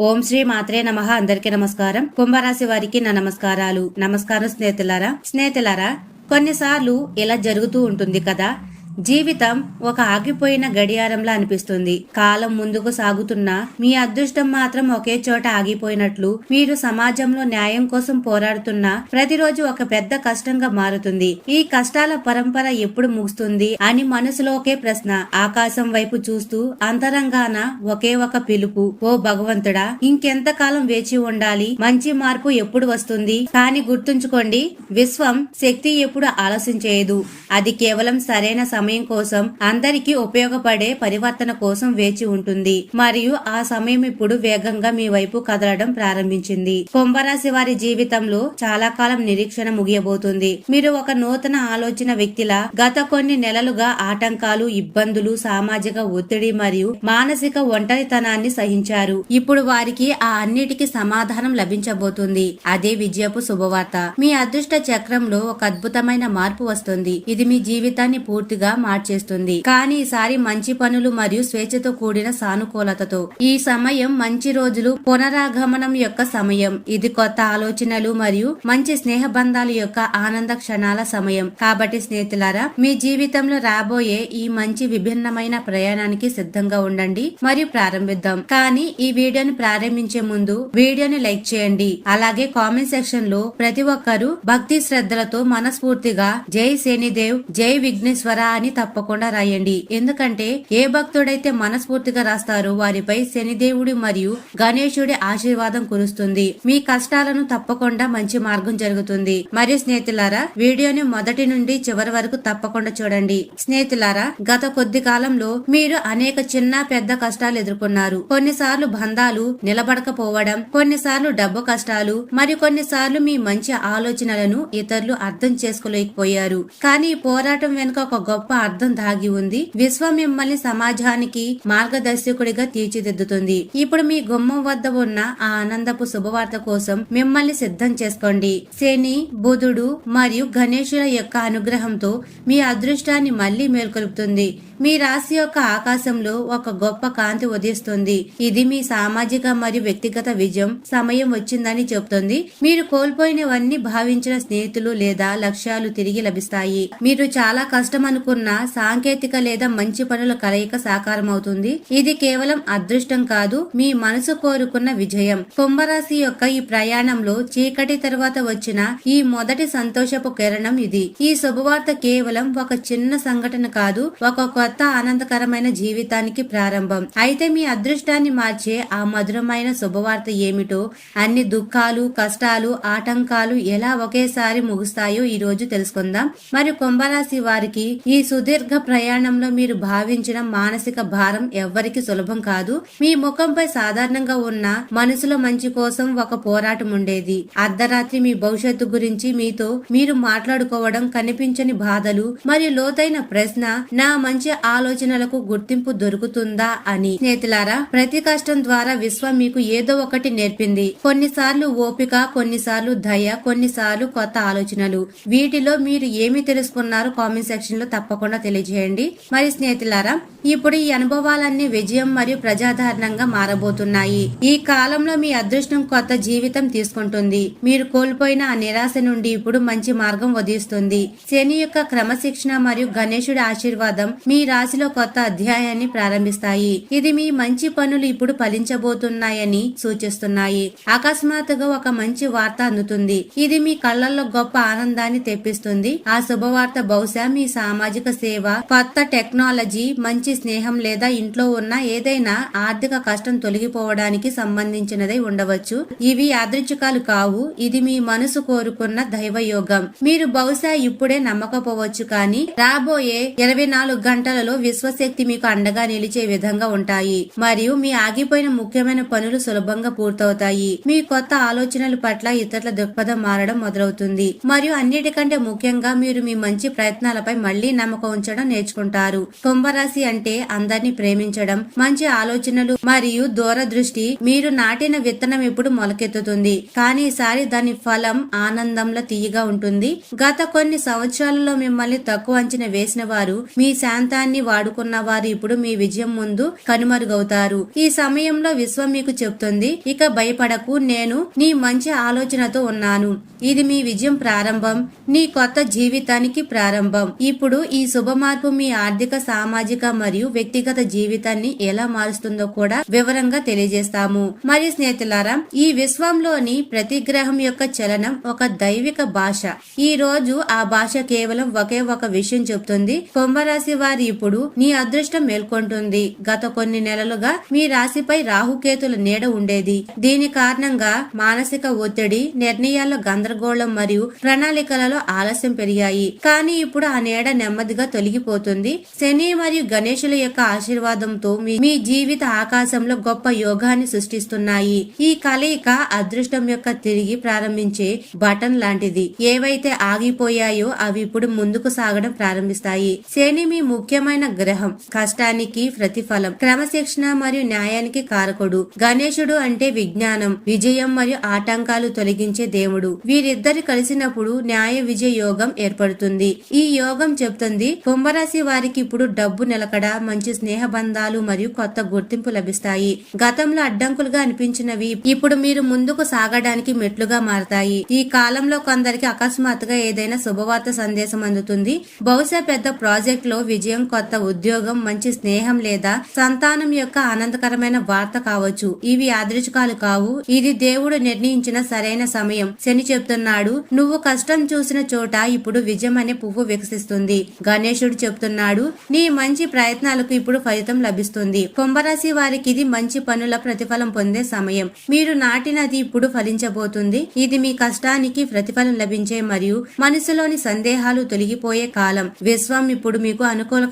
ఓం శ్రీ మాత్రే నమ. అందరికీ నమస్కారం. కుంభరాశి వారికి నా నమస్కారాలు. నమస్కారం స్నేహితులారా. స్నేహితులారా కొన్నిసార్లు ఇలా జరుగుతూ ఉంటుంది కదా. జీవితం ఒక ఆగిపోయిన గడియారంలా అనిపిస్తుంది. కాలం ముందుకు సాగుతున్నా మీ అదృష్టం మాత్రం ఒకే చోట ఆగిపోయినట్లు మీరు సమాజంలో న్యాయం కోసం పోరాడుతున్నా ప్రతిరోజు ఒక పెద్ద కష్టంగా మారుతుంది. ఈ కష్టాల పరంపర ఎప్పుడు ముగుస్తుంది అని మనసులో ఒకే ప్రశ్న. ఆకాశం వైపు చూస్తూ అంతరంగాన ఒకే ఒక పిలుపు. ఓ భగవంతుడా ఇంకెంతకాలం వేచి ఉండాలి? మంచి మార్పు ఎప్పుడు వస్తుంది? కానీ గుర్తుంచుకోండి విశ్వం శక్తి ఎప్పుడు ఆలస్యం చేయదు. అది కేవలం సరైన సమయం కోసం అందరికీ ఉపయోగపడే పరివర్తన కోసం వేచి ఉంటుంది. మరియు ఆ సమయం ఇప్పుడు వేగంగా మీ వైపు కదలడం ప్రారంభించింది. కుంభరాశి వారి జీవితంలో చాలా కాలం నిరీక్షణ ముగియబోతుంది. మీరు ఒక నూతన ఆలోచన వ్యక్తిలా గత కొన్ని నెలలుగా ఆటంకాలు ఇబ్బందులు సామాజిక ఒత్తిడి మరియు మానసిక ఒంటరితనాన్ని సహించారు. ఇప్పుడు వారికి ఆ అన్నిటికీ సమాధానం లభించబోతుంది. అదే విజయపు శుభవార్త. మీ అదృష్ట చక్రంలో ఒక అద్భుతమైన మార్పు వస్తుంది. ఇది మీ జీవితాన్ని పూర్తిగా మార్చేస్తుంది. కానీ ఈసారి మంచి పనులు మరియు స్వేచ్ఛతో కూడిన సానుకూలతతో. ఈ సమయం మంచి రోజులు పునరాగమనం యొక్క సమయం. ఇది కొత్త ఆలోచనలు మరియు మంచి స్నేహ బంధాల యొక్క ఆనంద క్షణాల సమయం. కాబట్టి స్నేహితులారా మీ జీవితంలో రాబోయే ఈ మంచి విభిన్నమైన ప్రయాణానికి సిద్ధంగా ఉండండి మరియు ప్రారంభిద్దాం. కానీ ఈ వీడియోని ప్రారంభించే ముందు వీడియోని లైక్ చేయండి. అలాగే కామెంట్ సెక్షన్లో ప్రతి ఒక్కరూ భక్తి శ్రద్ధలతో మనస్ఫూర్తిగా జై శనిదేవ్ జై విఘ్నేశ్వర అని తప్పకుండా రాయండి. ఎందుకంటే ఏ భక్తుడైతే మనస్ఫూర్తిగా రాస్తారో వారిపై శనిదేవుడి మరియు గణేశుడి ఆశీర్వాదం కురుస్తుంది. మీ కష్టాలను తప్పకుండా మంచి మార్గం జరుగుతుంది. మరియు స్నేహితులారా వీడియోని మొదటి నుండి చివరి వరకు తప్పకుండా చూడండి. స్నేహితులారా గత కొద్ది కాలంలో మీరు అనేక చిన్న పెద్ద కష్టాలు ఎదుర్కొన్నారు. కొన్నిసార్లు బంధాలు నిలబడకపోవడం కొన్నిసార్లు డబ్బు కష్టాలు మరి కొన్నిసార్లు మీ మంచి ఆలోచనలను ఇతరులు అర్థం చేసుకోలేకపోయారు. కానీ ఈ పోరాటం వెనుక ఒక గొప్ప అర్థం దాగి ఉంది. విశ్వం మిమ్మల్ని సమాజానికి మార్గదర్శకుడిగా తీర్చిదిద్దుతుంది. ఇప్పుడు మీ గుమ్మం వద్ద ఉన్న ఆ ఆనందపు శుభవార్త కోసం మిమ్మల్ని సిద్ధం చేసుకోండి. శని బుధుడు మరియు గణేశుల యొక్క అనుగ్రహంతో మీ అదృష్టాన్ని మళ్ళీ మేల్కొలుపుతుంది. మీ రాశి యొక్క ఆకాశంలో ఒక గొప్ప కాంతి ఉదయిస్తుంది. ఇది మీ సామాజిక మరియు వ్యక్తిగత విజయం సమయం వచ్చిందని చెబుతుంది. మీరు కోల్పోయినవన్నీ భావించిన స్నేహితులు లేదా లక్ష్యాలు తిరిగి లభిస్తాయి. మీరు చాలా కష్టం అనుకున్న సాంకేతిక లేదా మంచి పనుల కలయిక సాకారం అవుతుంది ఇది కేవలం అదృష్టం కాదు మీ మనసు కోరుకున్న విజయం. కుంభరాశి యొక్క ఈ ప్రయాణంలో చీకటి తర్వాత వచ్చిన ఈ మొదటి సంతోషపు కిరణం ఇది. ఈ శుభవార్త కేవలం ఒక చిన్న సంఘటన కాదు ఒక కొత్త ఆనందకరమైన జీవితానికి ప్రారంభం. అయితే మీ అదృష్టాన్ని మార్చే ఆ మధురమైన శుభవార్త ఏమిటో? అన్ని దుఃఖాలు కష్టాలు ఆటంకాలు ఎలా ఒకేసారి ముగుస్తాయో ఈ రోజు తెలుసుకుందాం. మరి కుంభరాశి వారికి ఈ సుదీర్ఘ ప్రయాణంలో మీరు భావించిన మానసిక భారం ఎవ్వరికి సులభం కాదు. మీ ముఖంపై సాధారణంగా ఉన్న మనసులో మంచి కోసం ఒక పోరాటం ఉండేది. అర్ధరాత్రి మీ భవిష్యత్తు గురించి మీతో మీరు మాట్లాడుకోవడం కనిపించని బాధలు మరియు లోతైన ప్రశ్న నా మంచి ఆలోచనలకు గుర్తింపు దొరుకుతుందా అని. స్నేహితులారా ప్రతి కష్టం ద్వారా విశ్వం మీకు ఏదో ఒకటి నేర్పింది. కొన్నిసార్లు ఓపిక కొన్నిసార్లు దయ కొన్నిసార్లు కొత్త ఆలోచనలు. వీటిలో మీరు ఏమి తెలుసుకున్నారో కామెంట్ సెక్షన్లో తప్పకుండా తెలియజేయండి. మరి స్నేహితులారా ఇప్పుడు ఈ అనుభవాలన్నీ విజయం మరియు ప్రజాదారణంగా మారబోతున్నాయి. ఈ కాలంలో మీ అదృష్టం కొత్త జీవితం తీసుకుంటుంది. మీరు కోల్పోయిన ఆ నిరాశ నుండి ఇప్పుడు మంచి మార్గం ఉదయిస్తుంది శని యొక్క క్రమశిక్షణ మరియు గణేశుడి ఆశీర్వాదం మీ రాశిలో కొత్త అధ్యాయాన్ని ప్రారంభిస్తాయి. ఇది మీ మంచి పనులు ఇప్పుడు ఫలించబోతున్నాయని సూచిస్తున్నాయి. అకస్మాత్తుగా ఒక మంచి వార్త అందుతుంది. ఇది మీ కళ్ళల్లో గొప్ప ఆనందాన్ని తెప్పిస్తుంది. ఆ శుభవార్త బహుశా మీ సామాజిక సేవ కొత్త టెక్నాలజీ మంచి స్నేహం లేదా ఇంట్లో ఉన్న ఏదైనా ఆర్థిక కష్టం తొలగిపోవడానికి సంబంధించినదై ఉండవచ్చు. ఇవి యాదృచ్ఛికాలు కావు. ఇది మీ మనసు కోరుకున్న దైవయోగం. మీరు బహుశా ఇప్పుడే నమ్మకపోవచ్చు కానీ రాబోయే ఇరవై నాలుగు గంటల గంటలలో విశ్వశక్తి మీకు అండగా నిలిచే విధంగా ఉంటాయి. మరియు మీ ఆగిపోయిన ముఖ్యమైన పనులు సులభంగా పూర్తవుతాయి. మీ కొత్త ఆలోచనల పట్ల ఇతరుల దృక్పథం మారడం మొదలవుతుంది. మరియు అన్నిటికంటే ముఖ్యంగా మీరు మీ మంచి ప్రయత్నాలపై మళ్ళీ నమ్మకం ఉంచడం నేర్చుకుంటారు. కుంభరాశి అంటే అందరినీ ప్రేమించడం మంచి ఆలోచనలు మరియు దూరదృష్టి మీరు నాటిన విత్తనం ఇప్పుడు మొలకెత్తుతుంది. కానీ ఈసారి దాని ఫలం ఆనందంలో తీయగా ఉంటుంది. గత కొన్ని సంవత్సరాలలో మిమ్మల్ని తక్కువ అంచనా వేసిన వారు మీ శాంతాన్ని సమయాన్ని వాడుకున్న వారు ఇప్పుడు మీ విజయం ముందు కనుమరుగవుతారు. ఈ సమయంలో విశ్వం మీకు చెప్తుంది ఇక భయపడకు నేను నీ మంచి ఆలోచనతో ఉన్నాను. ఇది మీ విజయం ప్రారంభం నీ కొత్త జీవితానికి ప్రారంభం. ఇప్పుడు ఈ శుభ మార్పు మీ ఆర్థిక సామాజిక మరియు వ్యక్తిగత జీవితాన్ని ఎలా మారుస్తుందో కూడా వివరంగా తెలియజేస్తాము. మరి స్నేహితులారా ఈ విశ్వంలోని ప్రతి గ్రహం యొక్క చలనం ఒక దైవిక భాష. ఈ రోజు ఆ భాష కేవలం ఒకే ఒక విషయం చెప్తుంది. కుంభరాశి వారి ఇప్పుడు నీ అదృష్టం మేల్కొంటుంది. గత కొన్ని నెలలుగా మీ రాశిపై రాహుకేతుల నీడ ఉండేది. దీని కారణంగా మానసిక ఒత్తిడి నిర్ణయాల్లో గందరగోళం మరియు ప్రణాళికలలో ఆలస్యం పెరిగాయి. కానీ ఇప్పుడు ఆ నీడ నెమ్మదిగా తొలగిపోతుంది. శని మరియు గణేశుల యొక్క ఆశీర్వాదంతో మీ మీ జీవిత ఆకాశంలో గొప్ప యోగాన్ని సృష్టిస్తున్నాయి. ఈ కలయిక అదృష్టం యొక్క తిరిగి ప్రారంభించే బటన్ లాంటిది. ఏవైతే ఆగిపోయాయో అవి ఇప్పుడు ముందుకు సాగడం ప్రారంభిస్తాయి. శని మీ ముఖ్య ముఖ్యమైన గ్రహం. కష్టానికి ప్రతిఫలం. క్రమశిక్షణ మరియు న్యాయానికి కారకుడు. గణేశుడు అంటే విజ్ఞానం విజయం మరియు ఆటంకాలు తొలగించే దేవుడు. వీరిద్దరు కలిసినప్పుడు న్యాయ విజయ యోగం ఏర్పడుతుంది. ఈ యోగం చెప్తుంది కుంభరాశి వారికి ఇప్పుడు డబ్బు నిలకడ మంచి స్నేహ బంధాలు మరియు కొత్త గుర్తింపు లభిస్తాయి. గతంలో అడ్డంకులుగా అనిపించినవి ఇప్పుడు మీరు ముందుకు సాగడానికి మెట్లుగా మారతాయి. ఈ కాలంలో కొందరికి అకస్మాత్తుగా ఏదైనా శుభవార్త సందేశం అందుతుంది. బహుశా పెద్ద ప్రాజెక్ట్లో విజయం కొత్త ఉద్యోగం మంచి స్నేహం లేదా సంతానం యొక్క ఆనందకరమైన వార్త కావచ్చు. ఇవి యాదృచికాలు కావు. ఇది దేవుడు నిర్ణయించిన సరైన సమయం. శని చెప్తున్నాడు నువ్వు కష్టం చూసిన చోట ఇప్పుడు విజయం అనే పువ్వు వికసిస్తుంది. గణేశుడు చెప్తున్నాడు నీ మంచి ప్రయత్నాలకు ఇప్పుడు ఫలితం లభిస్తుంది. కుంభరాశి వారికి ఇది మంచి పనుల ప్రతిఫలం పొందే సమయం. మీరు నాటినది ఇప్పుడు ఫలించబోతుంది. ఇది మీ కష్టానికి ప్రతిఫలం లభించే మరియు మనసులోని సందేహాలు తొలగిపోయే కాలం. విశ్వం ఇప్పుడు మీకు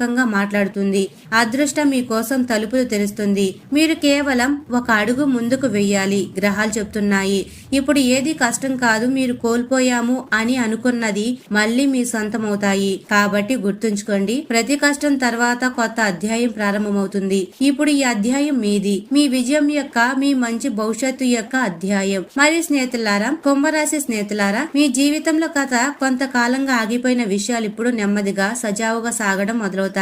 అనుకూలకంగా మాట్లాడుతుంది. అదృష్టం మీ కోసం తలుపులు తెరుస్తుంది. మీరు కేవలం ఒక అడుగు ముందుకు వెయ్యాలి గ్రహాలు చెప్తున్నాయి. ఇప్పుడు ఏది కష్టం కాదు మీరు కోల్పోయాము అని అనుకున్నది మళ్ళీ మీ సొంతమవుతాయి. కాబట్టి గుర్తుంచుకోండి ప్రతి కష్టం తర్వాత కొత్త అధ్యాయం ప్రారంభమవుతుంది. ఇప్పుడు ఈ అధ్యాయం మీది. మీ విజయం యొక్క మీ మంచి భవిష్యత్తు యొక్క అధ్యాయం. మరియు స్నేహితులారా కుంభరాశి స్నేహితులారా మీ జీవితంలో కథ కొంతకాలంగా ఆగిపోయిన విషయాలు ఇప్పుడు నెమ్మదిగా సజావుగా సాగడం మొదలవుతాయి.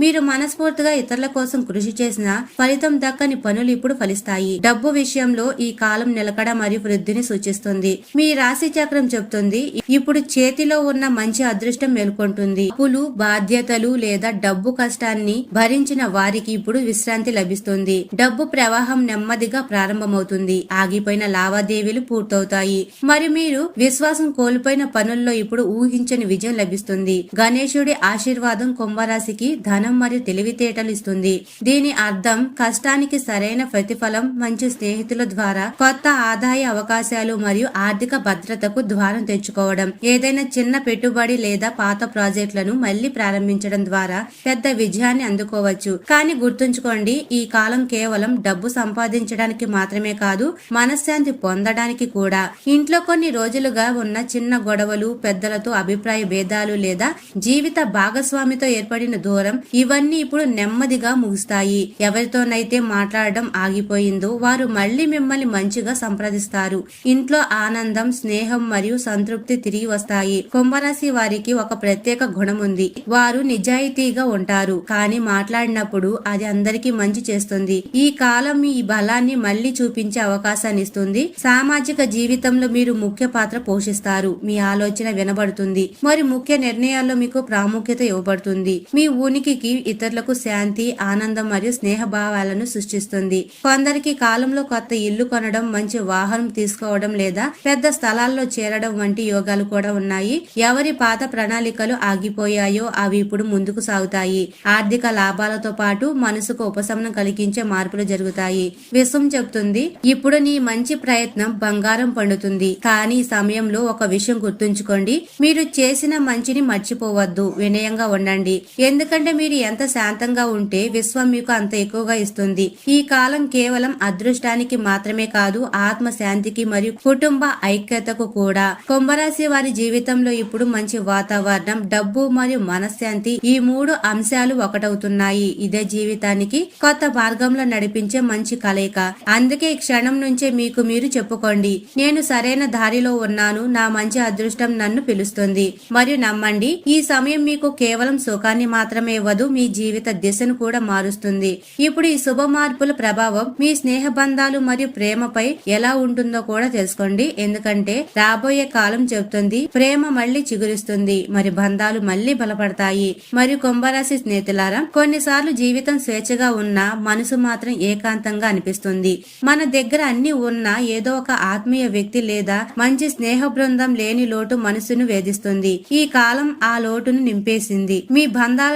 మీరు మనస్ఫూర్తిగా ఇతరుల కోసం కృషి చేసిన ఫలితం దక్కని పనులు ఇప్పుడు ఫలిస్తాయి. డబ్బు విషయంలో ఈ కాలం నిలకడ మరియు వృద్ధిని సూచిస్తుంది. మీ రాశి చక్రం చెప్తుంది ఇప్పుడు చేతిలో ఉన్న మంచి అదృష్టం మేల్కొంటుంది. అప్పులు బాధ్యతలు లేదా డబ్బు కష్టాన్ని భరించిన వారికి ఇప్పుడు విశ్రాంతి లభిస్తుంది. డబ్బు ప్రవాహం నెమ్మదిగా ప్రారంభమవుతుంది. ఆగిపోయిన లావాదేవీలు పూర్తవుతాయి. మరి మీరు విశ్వాసం కోల్పోయిన పనుల్లో ఇప్పుడు ఊహించని విజయం లభిస్తుంది. గణేశుడి ఆశీర్వాదం కుంభరాశికి ధనం మరియు తెలివితేటలు ఇస్తుంది. దీని అర్థం కష్టానికి సరైన ప్రతిఫలం మంచి స్నేహితుల ద్వారా కొత్త ఆదాయ అవకాశాలు మరియు ఆర్థిక భద్రతకు ద్వారం తెచ్చుకోవడం. ఏదైనా చిన్న పెట్టుబడి లేదా పాత ప్రాజెక్టులను మళ్ళీ ప్రారంభించడం ద్వారా పెద్ద విజయాన్ని అందుకోవచ్చు. కానీ గుర్తుంచుకోండి ఈ కాలం కేవలం డబ్బు సంపాదించడానికి మాత్రమే కాదు మనశ్శాంతి పొందడానికి కూడా. ఇంట్లో కొన్ని రోజులుగా ఉన్న చిన్న గొడవలు పెద్దలతో అభిప్రాయ భేదాలు లేదా జీవిత భాగస్వామితో ఏర్పడిన దూరం. ఇవన్నీ ఇప్పుడు నెమ్మదిగా ముగుస్తాయి. ఎవరితోనైతే మాట్లాడడం ఆగిపోయిందో వారు మళ్ళీ మిమ్మల్ని మంచిగా సంప్రదిస్తారు. ఇంట్లో ఆనందం స్నేహం మరియు సంతృప్తి తిరిగి వస్తాయి. కుంభరాశి వారికి ఒక ప్రత్యేక గుణం ఉంది. వారు నిజాయితీగా ఉంటారు. కానీ మాట్లాడినప్పుడు అది అందరికీ మంచి చేస్తుంది. ఈ కాలం మీ బలాన్ని మళ్ళీ చూపించే అవకాశాన్ని ఇస్తుంది. సామాజిక జీవితంలో మీరు ముఖ్య పాత్ర పోషిస్తారు. మీ ఆలోచన వినబడుతుంది. మరి ముఖ్య నిర్ణయాల్లో మీకు ప్రాముఖ్యత ఇవ్వబడుతుంది. మీ ఉనికికి ఇతరులకు శాంతి ఆనందం మరియు స్నేహ భావాలను సృష్టిస్తుంది. కొందరికి కాలంలో కొత్త ఇల్లు కొనడం మంచి వాహనం తీసుకోవడం లేదా పెద్ద స్థలాల్లో చేరడం వంటి యోగాలు కూడా ఉన్నాయి. ఎవరి పాత ప్రణాళికలు ఆగిపోయాయో అవి ఇప్పుడు ముందుకు సాగుతాయి. ఆర్థిక లాభాలతో పాటు మనసుకు ఉపశమనం కలిగించే మార్పులు జరుగుతాయి. విశ్వం చెబుతుంది ఇప్పుడు నీ మంచి ప్రయత్నం బంగారం పండుతుంది. కానీ సమయంలో ఒక విషయం గుర్తుంచుకోండి. మీరు చేసిన మంచిని మర్చిపోవద్దు. వినయంగా ఉండండి. ఎందుకంటే మీరు ఎంత శాంతంగా ఉంటే విశ్వం మీకు అంత ఎక్కువగా ఇస్తుంది. ఈ కాలం కేవలం అదృష్టానికి మాత్రమే కాదు ఆత్మ శాంతికి మరియు కుటుంబ ఐక్యతకు కూడా. కుంభరాశి వారి జీవితంలో ఇప్పుడు మంచి వాతావరణం డబ్బు మరియు మనశ్శాంతి ఈ మూడు అంశాలు ఒకటవుతున్నాయి. ఇదే జీవితానికి కొత్త మార్గంలో నడిపించే మంచి కలయిక. అందుకే క్షణం నుంచే మీకు మీరు చెప్పుకోండి. నేను సరైన దారిలో ఉన్నాను నా మంచి అదృష్టం నన్ను పిలుస్తుంది. మరియు నమ్మండి ఈ సమయం మీకు కేవలం సుఖాన్ని మాత్రం మాత్రమే వదు మీ జీవిత దిశను కూడా మారుస్తుంది. ఇప్పుడు ఈ శుభ మార్పుల ప్రభావం మీ స్నేహ బంధాలు మరియు ప్రేమపై ఎలా ఉంటుందో కూడా తెలుసుకోండి. ఎందుకంటే రాబోయే కాలం చెబుతుంది ప్రేమ మళ్ళీ చిగురిస్తుంది మరి బంధాలు మళ్ళీ బలపడతాయి. మరియు కుంభరాశి స్నేహితులారా కొన్నిసార్లు జీవితం స్వేచ్ఛగా ఉన్నా మనసు మాత్రం ఏకాంతంగా అనిపిస్తుంది. మన దగ్గర అన్ని ఉన్నా ఏదో ఒక ఆత్మీయ వ్యక్తి లేదా మంచి స్నేహ బృందం లేని లోటు మనసును వేధిస్తుంది. ఈ కాలం ఆ లోటును నింపేసింది. మీ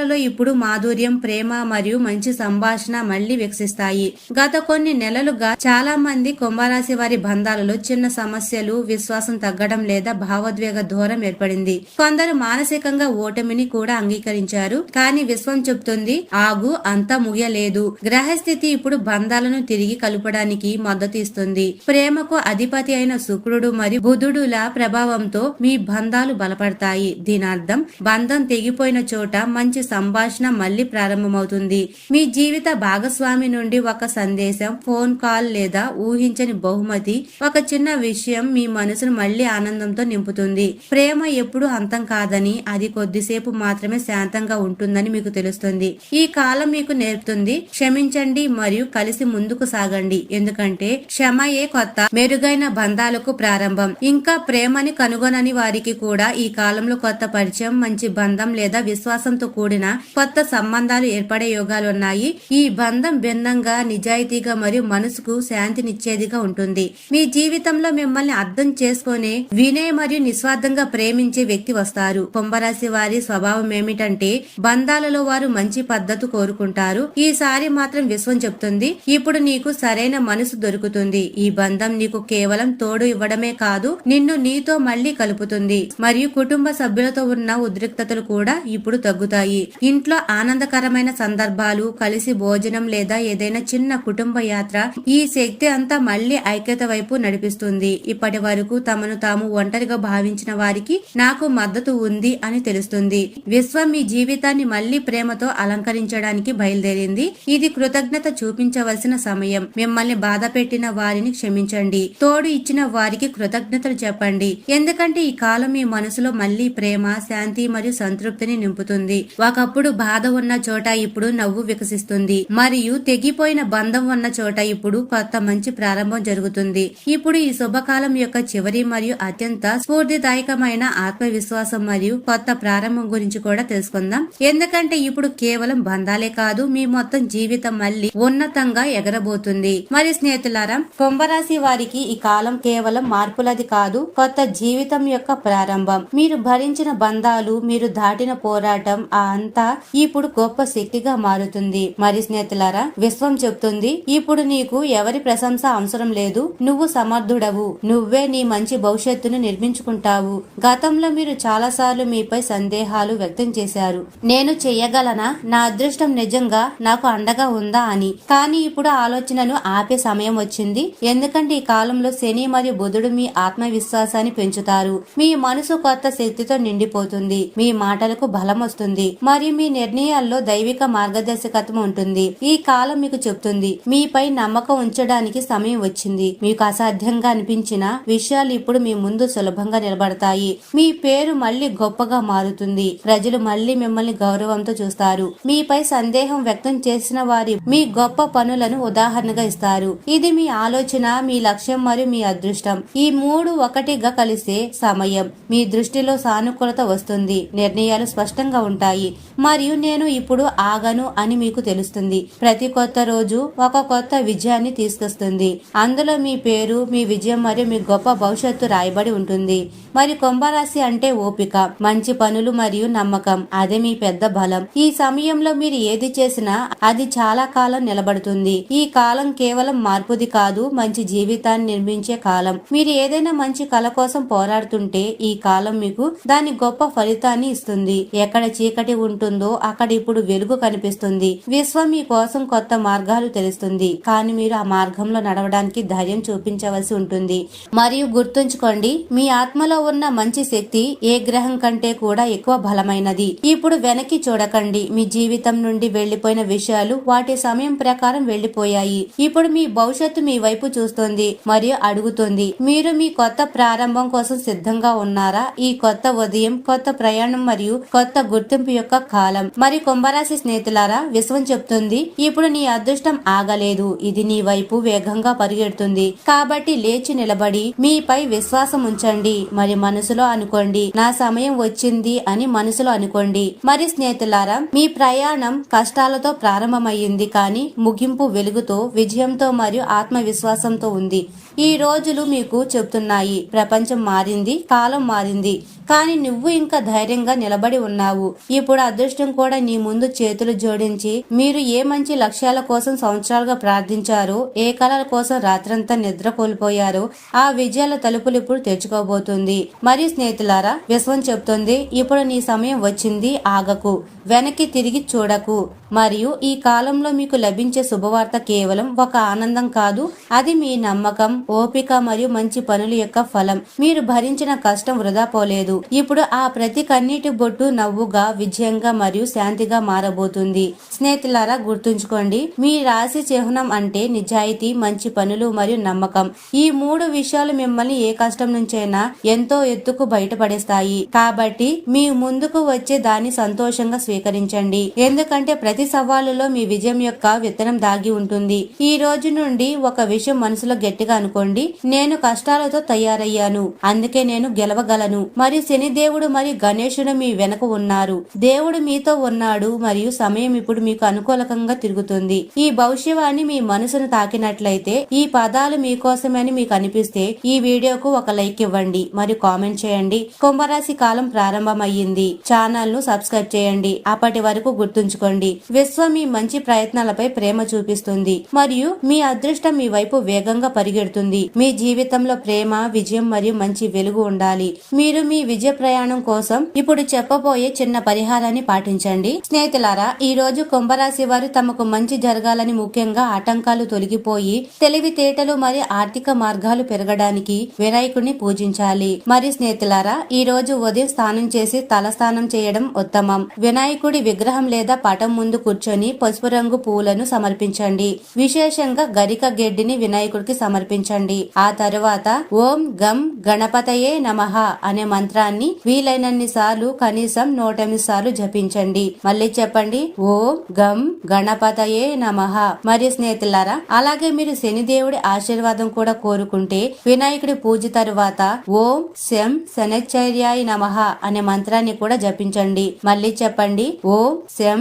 బంధాలలో ఇప్పుడు మాధుర్యం ప్రేమ మరియు మంచి సంభాషణ మళ్ళీ వికసిస్తాయి. గత కొన్ని నెలలుగా చాలా మంది కుంభరాశి వారి బంధాలలో చిన్న సమస్యలు విశ్వాసం తగ్గడం లేదా భావోద్వేగ దూరం ఏర్పడింది. కొందరు మానసికంగా ఓటమిని కూడా అంగీకరించారు. కానీ విశ్వం చెప్తుంది ఆగు అంతా ముగియలేదు. గ్రహస్థితి ఇప్పుడు బంధాలను తిరిగి కలపడానికి మద్దతు ఇస్తుంది. ప్రేమకు అధిపతి అయిన శుక్రుడు మరియు బుధుడుల ప్రభావంతో మీ బంధాలు బలపడతాయి. దీని అర్థం బంధం తెగిపోయిన చోట మంచి సంభాషణ మళ్ళీ ప్రారంభమవుతుంది. మీ జీవిత భాగస్వామి నుండి ఒక సందేశం ఫోన్ కాల్ లేదా ఊహించని బహుమతి ఒక చిన్న విషయం మీ మనసును మళ్ళీ ఆనందంతో నింపుతుంది. ప్రేమ ఎప్పుడు అంతం కాదని అది కొద్దిసేపు మాత్రమే శాంతంగా ఉంటుందని మీకు తెలుస్తుంది. ఈ కాలం మీకు నేర్పుతుంది క్షమించండి మరియు కలిసి ముందుకు సాగండి. ఎందుకంటే క్షమయే కొత్త మెరుగైన బంధాలకు ప్రారంభం. ఇంకా ప్రేమని కనుగొనని వారికి కూడా ఈ కాలంలో కొత్త పరిచయం మంచి బంధం లేదా విశ్వాసంతో కూడిన కొత్త సంబంధాలు ఏర్పడే యోగాలు ఉన్నాయి. ఈ బంధం భిన్నంగా నిజాయితీగా మరియు మనసుకు శాంతినిచ్చేదిగా ఉంటుంది. మీ జీవితంలో మిమ్మల్ని అర్థం చేసుకునే వినయ మరియు నిస్వార్థంగా ప్రేమించే వ్యక్తి వస్తారు. కుంభరాశి వారి స్వభావం ఏమిటంటే బంధాలలో వారు మంచి పద్ధతి కోరుకుంటారు. ఈసారి మాత్రం విశ్వం చెప్తుంది ఇప్పుడు నీకు సరైన మనసు దొరుకుతుంది. ఈ బంధం నీకు కేవలం తోడు ఇవ్వడమే కాదు నిన్ను నీతో మళ్ళీ కలుపుతుంది. మరియు కుటుంబ సభ్యులతో ఉన్న ఉద్రిక్తతలు కూడా ఇప్పుడు తగ్గుతాయి. ఇంట్లో ఆనందకరమైన సందర్భాలు కలిసి భోజనం లేదా ఏదైనా చిన్న కుటుంబ యాత్ర ఈ శక్తి అంతా మళ్ళీ ఐక్యత వైపు నడిపిస్తుంది. ఇప్పటి వరకు తమను తాము ఒంటరిగా భావించిన వారికి నాకు మద్దతు ఉంది అని తెలుస్తుంది. విశ్వం మీ జీవితాన్ని మళ్ళీ ప్రేమతో అలంకరించడానికి బయలుదేరింది. ఇది కృతజ్ఞత చూపించవలసిన సమయం. మిమ్మల్ని బాధ పెట్టిన వారిని క్షమించండి. తోడు ఇచ్చిన వారికి కృతజ్ఞతలు చెప్పండి. ఎందుకంటే ఈ కాలం మీ మనసులో మళ్ళీ ప్రేమ శాంతి మరియు సంతృప్తిని నింపుతుంది. ఒకప్పుడు బాధ ఉన్న చోట ఇప్పుడు నవ్వు వికసిస్తుంది. మరియు తెగిపోయిన బంధం ఉన్న చోట ఇప్పుడు కొత్త మంచి ప్రారంభం జరుగుతుంది. ఇప్పుడు ఈ శుభకాలం యొక్క చివరి మరియు అత్యంత స్ఫూర్తిదాయకమైన ఆత్మవిశ్వాసం మరియు కొత్త ప్రారంభం గురించి కూడా తెలుసుకుందాం. ఎందుకంటే ఇప్పుడు కేవలం బంధాలే కాదు మీ మొత్తం జీవితం మళ్ళీ ఉన్నతంగా ఎగరబోతుంది. మరి స్నేహితులారా కుంభరాశి వారికి ఈ కాలం కేవలం మార్పులది కాదు కొత్త జీవితం యొక్క ప్రారంభం. మీరు భరించిన బంధాలు మీరు దాటిన పోరాటం ఆ అంత ఇప్పుడు గొప్ప శక్తిగా మారుతుంది. మరి స్నేహితులారా విశ్వం చెప్తుంది ఇప్పుడు నీకు ఎవరి ప్రశంస అవసరం లేదు నువ్వు సమర్థుడవు నువ్వే నీ మంచి భవిష్యత్తును నిర్మించుకుంటావు. గతంలో మీరు చాలా సార్లు మీపై సందేహాలు వ్యక్తం చేశారు. నేను చెయ్యగలనా నా అదృష్టం నిజంగా నాకు అండగా ఉందా అని. కానీ ఇప్పుడు ఆలోచనను ఆపే సమయం వచ్చింది. ఎందుకంటే ఈ కాలంలో శని మరియు బుధుడు మీ ఆత్మవిశ్వాసాన్ని పెంచుతారు. మీ మనసు కొత్త శక్తితో నిండిపోతుంది. మీ మాటలకు బలం వస్తుంది మరియు మీ నిర్ణయాల్లో దైవిక మార్గదర్శకత్వం ఉంటుంది. ఈ కాలం మీకు చెప్తుంది. మీపై నమ్మకం ఉంచడానికి సమయం వచ్చింది. మీకు అసాధ్యంగా అనిపించిన విషయాలు ఇప్పుడు మీ ముందు సులభంగా నిలబడతాయి. మీ పేరు మళ్ళీ గొప్పగా మారుతుంది. ప్రజలు మళ్ళీ మిమ్మల్ని గౌరవంతో చూస్తారు. మీపై సందేహం వ్యక్తం చేసిన వారి మీ గొప్ప పనులను ఉదాహరణగా ఇస్తారు. ఇది మీ ఆలోచన మీ లక్ష్యం మరియు మీ అదృష్టం. ఈ మూడు ఒకటిగా కలిసే సమయం. మీ దృష్టిలో సానుకూలత వస్తుంది. నిర్ణయాలు స్పష్టంగా ఉంటాయి. మరియు నేను ఇప్పుడు ఆగను అని మీకు తెలుస్తుంది. ప్రతి కొత్త రోజు ఒక కొత్త విజయాన్ని తీసుకొస్తుంది. అందులో మీ పేరు మీ విజయం మరియు మీ గొప్ప భవిష్యత్తు రాయబడి ఉంటుంది. మరి కుంభరాశి అంటే ఓపిక మంచి పనులు మరియు నమ్మకం. అదే మీ పెద్ద బలం. ఈ సమయంలో మీరు ఏది చేసినా అది చాలా కాలం నిలబడుతుంది. ఈ కాలం కేవలం మార్పుది కాదు మంచి జీవితాన్ని నిర్మించే కాలం. మీరు ఏదైనా మంచి కళ కోసం పోరాడుతుంటే ఈ కాలం మీకు దాని గొప్ప ఫలితాన్ని ఇస్తుంది. ఎక్కడ చీకటి ఉంటుంది అక్కడ ఇప్పుడు వెలుగు కనిపిస్తుంది. విశ్వం మీ కోసం కొత్త మార్గాలు తెలుస్తుంది. కానీ మీరు ఆ మార్గంలో నడవడానికి ధైర్యం చూపించవలసి ఉంటుంది. మరియు గుర్తుంచుకోండి మీ ఆత్మలో ఉన్న మంచి శక్తి ఏ గ్రహం కంటే కూడా ఎక్కువ బలమైనది. ఇప్పుడు వెనక్కి చూడకండి. మీ జీవితం నుండి వెళ్ళిపోయిన విషయాలు వాటి సమయం ప్రకారం వెళ్ళిపోయాయి ఇప్పుడు మీ భవిష్యత్తు మీ వైపు చూస్తుంది మరియు అడుగుతుంది. మీరు మీ కొత్త ప్రారంభం కోసం సిద్ధంగా ఉన్నారా? ఈ కొత్త ఉదయం కొత్త ప్రయాణం మరియు కొత్త గుర్తింపు యొక్క కాలం. మరి కుంభరాశి స్నేహితులారా విశ్వం చెప్తుంది ఇప్పుడు నీ అదృష్టం ఆగలేదు. ఇది నీ వైపు వేగంగా పరిగెడుతుంది. కాబట్టి లేచి నిలబడి మీపై విశ్వాసం ఉంచండి. మరి మనసులో అనుకోండి నా సమయం వచ్చింది అని మనసులో అనుకోండి. మరి స్నేహితులారా మీ ప్రయాణం కష్టాలతో ప్రారంభమయ్యింది కానీ ముగింపు వెలుగుతో విజయంతో మరియు ఆత్మవిశ్వాసంతో ఉంది. ఈ రోజులు మీకు చెప్తున్నాయి ప్రపంచం మారింది కాలం మారింది. కానీ నువ్వు ఇంకా ధైర్యంగా నిలబడి ఉన్నావు. ఇప్పుడు అదృష్టం కూడా నీ ముందు చేతులు జోడించి మీరు ఏ మంచి లక్ష్యాల కోసం సంవత్సరాలుగా ప్రార్థించారో ఏ కళల కోసం రాత్రంతా నిద్ర కోల్పోయారో ఆ విజయాల తలుపులు ఇప్పుడు తెచ్చుకోబోతుంది మరియు స్నేహితులారా విశ్వం చెప్తుంది ఇప్పుడు నీ సమయం వచ్చింది ఆగకు. వెనక్కి తిరిగి చూడకు. మరియు ఈ కాలంలో మీకు లభించే శుభవార్త కేవలం ఒక ఆనందం కాదు. అది మీ నమ్మకం ఓపిక మరియు మంచి పనుల యొక్క ఫలం. మీరు భరించిన కష్టం వృధా పోలేదు. ఇప్పుడు ఆ ప్రతి కన్నీటి బొట్టు నవ్వుగా విజయంగా మరియు శాంతిగా మారబోతుంది. స్నేహితులారా గుర్తుంచుకోండి మీ రాశి చిహ్నం అంటే నిజాయితీ మంచి పనులు మరియు నమ్మకం. ఈ మూడు విషయాలు మిమ్మల్ని ఏ కష్టం నుంచైనా ఎంతో ఎత్తుకు బయటపడేస్తాయి. కాబట్టి మీ ముందుకు వచ్చే దాన్ని సంతోషంగా స్వీకరించండి. ఎందుకంటే ప్రతి సవాలులో మీ విజయం యొక్క విత్తనం దాగి ఉంటుంది. ఈ రోజు నుండి ఒక విషయం మనసులో గట్టిగా అనుకోండి. నేను కష్టాలతో తయారయ్యాను. అందుకే నేను గెలవగలను. మరియు శనిదేవుడు మరియు గణేశుడు మీ వెనక ఉన్నారు. దేవుడు మీతో ఉన్నాడు మరియు సమయం ఇప్పుడు మీకు అనుకూలకంగా తిరుగుతుంది. ఈ భవిష్యవాణి మీ మనసును తాకినట్లయితే ఈ పదాలు మీకోసమని మీకు అనిపిస్తే ఈ వీడియోకు ఒక లైక్ ఇవ్వండి. మరియు కామెంట్ చేయండి. కుంభరాశి కాలం ప్రారంభమయ్యింది. ఛానల్ను సబ్స్క్రైబ్ చేయండి. అప్పటి వరకు గుర్తుంచుకోండి. విశ్వం మీ మంచి ప్రయత్నాలపై ప్రేమ చూపిస్తుంది మరియు మీ అదృష్టం మీ వైపు వేగంగా పరిగెడుతుంది. మీ జీవితంలో ప్రేమ విజయం మరియు మంచి వెలుగు ఉండాలి. మీరు మీ విజయ ప్రయాణం కోసం ఇప్పుడు చెప్పబోయే చిన్న పరిహారాన్ని పాటించండి. స్నేహితులారా ఈ రోజు కుంభరాశి వారు తమకు మంచి జరగాలని ముఖ్యంగా ఆటంకాలు తొలగిపోయి తెలివితేటలు మరియు ఆర్థిక మార్గాలు పెరగడానికి వినాయకుడిని పూజించాలి. మరి స్నేహితులారా ఈ రోజు ఉదయం స్నానం చేసి తల స్నానం చేయడం ఉత్తమం. వినాయకుడి విగ్రహం లేదా పటం ముందు కూర్చొని పసుపు రంగు పూలను సమర్పించండి. విశేషంగా గరిక గెడ్డిని వినాయకుడికి సమర్పించండి. ఆ తరువాత ఓం గం గణపతయే నమః అనే మంత్రాన్ని వీలైనన్ని సార్లు కనీసం నూట ఎనిమిది సార్లు జపించండి. మళ్ళీ చెప్పండి ఓం గం గణపతయే నమః. మరియు స్నేహితులారా అలాగే మీరు శనిదేవుడి ఆశీర్వాదం కూడా కోరుకుంటే వినాయకుడి పూజ తరువాత ఓం శం శనైశ్చర్యాయ నమః అనే మంత్రాన్ని కూడా జపించండి. మళ్ళీ చెప్పండి ఓం శం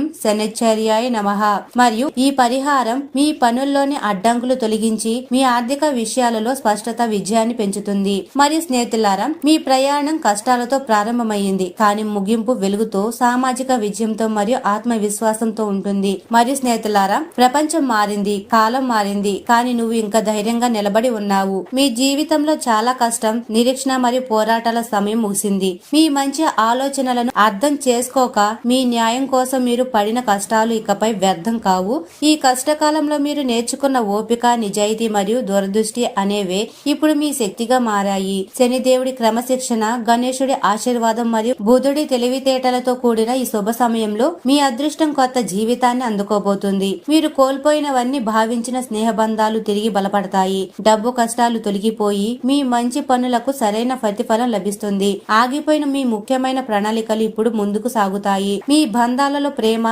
శనిశ్చర్యాయ నమః. మరియు ఈ పరిహారం మీ పనుల్లోని అడ్డంకులు తొలగించి మీ ఆర్థిక విషయాలలో స్పష్టత విజయాన్ని పెంచుతుంది. మరియు స్నేహితులారా మీ ప్రయాణం కష్టాలతో ప్రారంభమైంది కానీ ముగింపు వెలుగుతో సామాజిక విజయంతో మరియు ఆత్మవిశ్వాసంతో ఉంటుంది. మరియు స్నేహితులారా ప్రపంచం మారింది కాలం మారింది. కానీ నువ్వు ఇంకా ధైర్యంగా నిలబడి ఉన్నావు. మీ జీవితంలో చాలా కష్టం నిరీక్షణ మరియు పోరాటాల సమయం ముగిసింది. మీ మంచి ఆలోచనలను అర్థం చేసుకోక మీ న్యాయం కోసం మీరు పడిన కష్టాలు ఇకపై వ్యర్థం కావు. ఈ కష్టకాలంలో మీరు నేర్చుకున్న ఓపిక నిజాయితీ మరియు దూరదృష్టి అనేవే ఇప్పుడు మీ శక్తిగా మారాయి. శనిదేవుడి క్రమశిక్షణ గణేశుడి ఆశీర్వాదం మరియు బుధుడి తెలివితేటలతో కూడిన ఈ శుభ సమయంలో మీ అదృష్టం కొత్త జీవితాన్ని అందుకోబోతుంది. మీరు కోల్పోయినవన్నీ భావించిన స్నేహబంధాలు తిరిగి బలపడతాయి. డబ్బు కష్టాలు తొలగిపోయి మీ మంచి పనులకు సరైన ప్రతిఫలం లభిస్తుంది. ఆగిపోయిన మీ ముఖ్యమైన ప్రణాళికలు ఇప్పుడు ముందుకు సాగుతాయి. మీ బంధాలలో ప్రేమ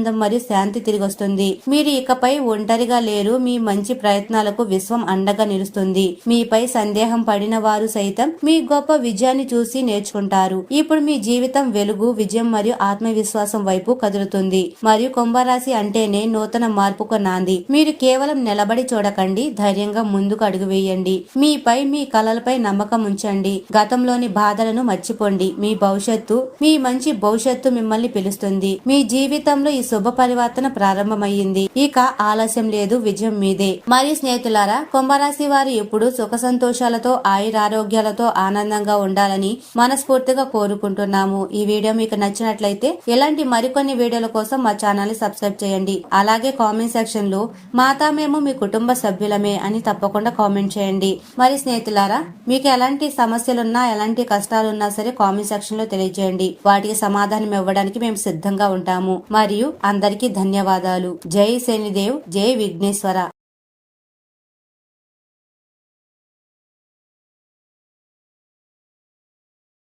ఆనందం మరియు శాంతి తిరిగి వస్తుంది మీరు ఇకపై ఒంటరిగా లేరు. మీ మంచి ప్రయత్నాలకు విశ్వం అండగా నిలుస్తుంది. మీపై సందేహం పడిన వారు సైతం మీ గొప్ప విజయాన్ని చూసి నేర్చుకుంటారు. ఇప్పుడు మీ జీవితం వెలుగు విజయం మరియు ఆత్మవిశ్వాసం వైపు కదులుతుంది. మరియు కుంభరాశి అంటేనే నూతన మార్పుకు నాంది. మీరు కేవలం నిలబడి చూడకండి. ధైర్యంగా ముందుకు అడుగు వేయండి. మీపై మీ కలలపై నమ్మకం ఉంచండి. గతంలోని బాధలను మర్చిపోండి. మీ భవిష్యత్తు మీ మంచి భవిష్యత్తు మిమ్మల్ని పిలుస్తుంది. మీ జీవితంలో ఈ శుభ పరివర్తన ప్రారంభమయ్యింది. ఇక ఆలస్యం లేదు విజయం మీదే. మరి స్నేహితులారా కుంభరాశి వారు ఎప్పుడు సుఖ సంతోషాలతో ఆయురారోగ్యాలతో ఆనందంగా ఉండాలని మనస్ఫూర్తిగా కోరుకుంటున్నాము. ఈ వీడియో మీకు నచ్చినట్లయితే ఇలాంటి మరికొన్ని వీడియోల కోసం మా ఛానల్ని సబ్స్క్రైబ్ చేయండి. అలాగే కామెంట్ సెక్షన్లో మాతా మేము మీ కుటుంబ సభ్యులమే అని తప్పకుండా కామెంట్ చేయండి. మరి స్నేహితులారా మీకు ఎలాంటి సమస్యలున్నా ఎలాంటి కష్టాలున్నా సరే కామెంట్ సెక్షన్లో తెలియజేయండి. వాటికి సమాధానం ఇవ్వడానికి మేము సిద్ధంగా ఉంటాము. మరియు అందరికీ ధన్యవాదాలు. జై శనిదేవ్ జై విఘ్నేశ్వర.